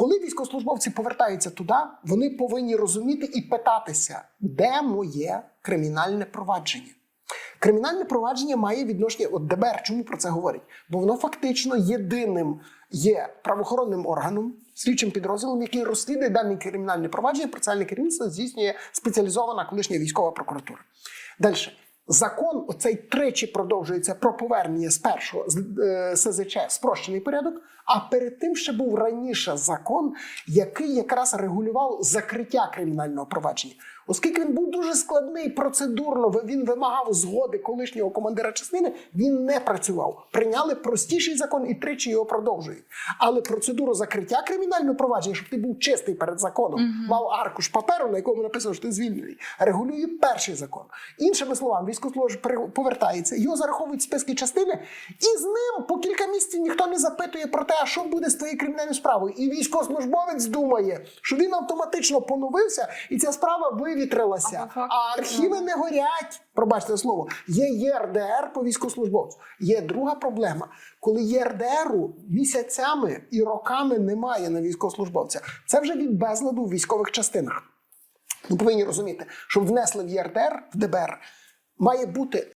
Коли військовослужбовці повертаються туди, вони повинні розуміти і питатися, де моє кримінальне провадження. Кримінальне провадження має відношення от ДБР. Чому про це говорять? Бо воно фактично єдиним є правоохоронним органом, слідчим підрозділом, який розслідує дане кримінальне провадження. Процесуальне керівництво здійснює спеціалізована колишня військова прокуратура. Далі. Закон оцей тричі продовжується про повернення з першого з е, СЗЧ спрощений порядок. А перед тим ще був раніше закон, який якраз регулював закриття кримінального провадження. Оскільки він був дуже складний процедурно, він вимагав згоди колишнього командира частини, він не працював. Прийняли простіший закон і тричі його продовжують. Але процедуру закриття кримінального провадження, щоб ти був чистий перед законом, мав аркуш паперу, на якому написано, що ти звільнений, регулює перший закон. Іншими словами, військовослужбовець повертається, його зараховують в списки частини, і з ним по кілька місяців ніхто не запитує про те, а що буде з твоєю кримінальною справою. І військовослужбовець думає, що він автоматично поновився, і ця справа вивітрилася. А А архіви не горять. Пробачте слово. Є ЄРДР по військовослужбовцю. Є друга проблема, коли ЄРДРу місяцями і роками немає на військовослужбовця. Це вже від безладу в військових частинах. Ви повинні розуміти, щоб внесли в ЄРДР, в ДБР, має бути